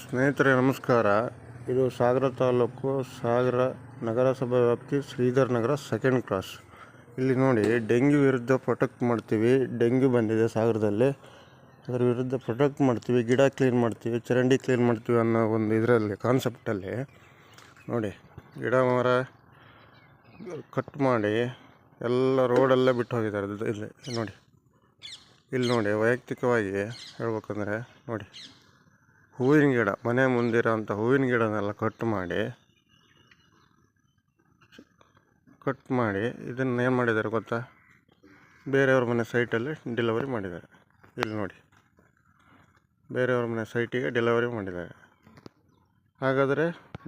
ಸ್ನೇಹಿತರೆ, ನಮಸ್ಕಾರ. ಇದು ಸಾಗರ ತಾಲೂಕು ಸಾಗರ ನಗರಸಭೆ ವ್ಯಾಪ್ತಿ ಶ್ರೀಧರ್ ನಗರ ಸೆಕೆಂಡ್ ಕ್ರಾಸ್ ಇಲ್ಲಿ ನೋಡಿ, ಡೆಂಗ್ಯೂ ವಿರುದ್ಧ ಪ್ರೊಟೆಕ್ಟ್ ಮಾಡ್ತೀವಿ. ಡೆಂಗ್ಯೂ ಬಂದಿದೆ ಸಾಗರದಲ್ಲಿ. ಅದರ ವಿರುದ್ಧ ಪ್ರೊಟೆಕ್ಟ್ ಮಾಡ್ತೀವಿ, ಗಿಡ ಕ್ಲೀನ್ ಮಾಡ್ತೀವಿ, ಚರಂಡಿ ಕ್ಲೀನ್ ಮಾಡ್ತೀವಿ ಅನ್ನೋ ಒಂದು ಇದರಲ್ಲಿ ಕಾನ್ಸೆಪ್ಟಲ್ಲಿ ನೋಡಿ, ಗಿಡ ಮರ ಕಟ್ ಮಾಡಿ ಎಲ್ಲ ರೋಡೆಲ್ಲ ಬಿಟ್ಟು ಹೋಗಿದ್ದಾರೆ ಇಲ್ಲಿ ನೋಡಿ ಇಲ್ಲಿ ನೋಡಿ, ವೈಯಕ್ತಿಕವಾಗಿ ಹೇಳ್ಬೇಕಂದ್ರೆ, ನೋಡಿ. ಹೂವಿನ ಗಿಡ, ಮನೆ ಮುಂದಿರೋಂಥ ಹೂವಿನ ಗಿಡನೆಲ್ಲ ಕಟ್ ಮಾಡಿ ಕಟ್ ಮಾಡಿ ಇದನ್ನು ಏನು ಮಾಡಿದ್ದಾರೆ ಗೊತ್ತಾ? ಬೇರೆಯವ್ರ ಮನೆ ಸೈಟಲ್ಲಿ ಡೆಲಿವರಿ ಮಾಡಿದ್ದಾರೆ. ಇಲ್ಲಿ ನೋಡಿ. ಬೇರೆಯವ್ರ ಮನೆ ಸೈಟಿಗೆ ಡೆಲಿವರಿ ಮಾಡಿದ್ದಾರೆ. ಹಾಗಾದರೆ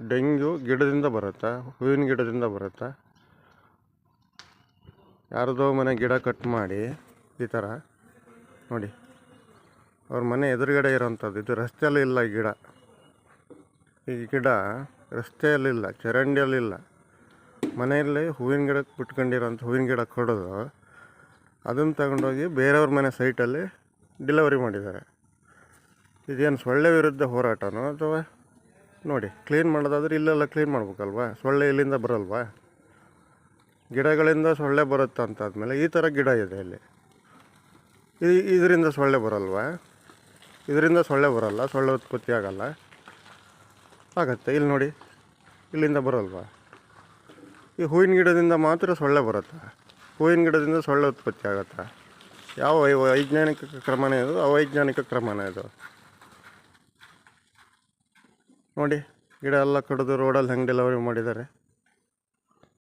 ಡೆಂಗ್ಯೂ ಗಿಡದಿಂದ ಬರುತ್ತಾ? ಹೂವಿನ ಗಿಡದಿಂದ ಬರುತ್ತಾ? ಯಾರದೋ ಮನೆ ಗಿಡ ಕಟ್ ಮಾಡಿ, ಈ ಥರ ನೋಡಿ. ಅವ್ರ ಮನೆ ಎದುರುಗಡೆ ಇರೋವಂಥದ್ದು ಇದು ರಸ್ತೆಯಲ್ಲಿ ಇಲ್ಲ ಈ ಗಿಡ. ಈ ಗಿಡ ರಸ್ತೆಯಲ್ಲಿಲ್ಲ ಚರಂಡಿಯಲ್ಲಿಲ್ಲ ಮನೆಯಲ್ಲಿ ಹೂವಿನ ಗಿಡಕ್ಕೆ ಬಿಟ್ಕೊಂಡಿರೋಂಥ ಹೂವಿನ ಗಿಡ ಕೊಡೋದು. ಅದನ್ನು ತಗೊಂಡೋಗಿ ಬೇರೆಯವ್ರ ಮನೆ ಸೈಟಲ್ಲಿ ಡೆಲಿವರಿ ಮಾಡಿದ್ದಾರೆ. ಇದೇನು ಸೊಳ್ಳೆ ವಿರುದ್ಧ ಹೋರಾಟನೋ ಅಥವಾ ನೋಡಿ, ಕ್ಲೀನ್ ಮಾಡೋದಾದ್ರೆ ಇಲ್ಲೆಲ್ಲ ಕ್ಲೀನ್ ಮಾಡ್ಬೇಕಲ್ವಾ? ಸೊಳ್ಳೆ ಇಲ್ಲಿಂದ ಬರಲ್ವಾ? ಗಿಡಗಳಿಂದ ಸೊಳ್ಳೆ ಬರುತ್ತೆ ಅಂತಾದ್ಮೇಲೆ ಈ ಥರ ಗಿಡ ಇದೆ ಇಲ್ಲಿ. ಇದರಿಂದ ಸೊಳ್ಳೆ ಬರಲ್ವಾ? ಇದರಿಂದ ಸೊಳ್ಳೆ ಬರಲ್ಲ, ಸೊಳ್ಳೆ ಉತ್ಪತ್ತಿ ಆಗಲ್ಲ. ಆಗತ್ತೆ, ಇಲ್ಲಿ ನೋಡಿ, ಇಲ್ಲಿಂದ ಬರಲ್ವಾ? ಈ ಹೂವಿನ ಗಿಡದಿಂದ ಮಾತ್ರ ಸೊಳ್ಳೆ ಬರುತ್ತೆ? ಹೂವಿನ ಗಿಡದಿಂದ ಸೊಳ್ಳೆ ಉತ್ಪತ್ತಿ ಆಗುತ್ತೆ? ಯಾವ ವೈಜ್ಞಾನಿಕ ಕ್ರಮನೇ ಇದು ಅವೈಜ್ಞಾನಿಕ ಕ್ರಮನೇ ಇದು ನೋಡಿ, ಗಿಡ ಎಲ್ಲ ಕಡಿದು ರೋಡಲ್ಲಿ ಹೆಂಗೆ ಡೆಲಿವರಿ ಮಾಡಿದ್ದಾರೆ.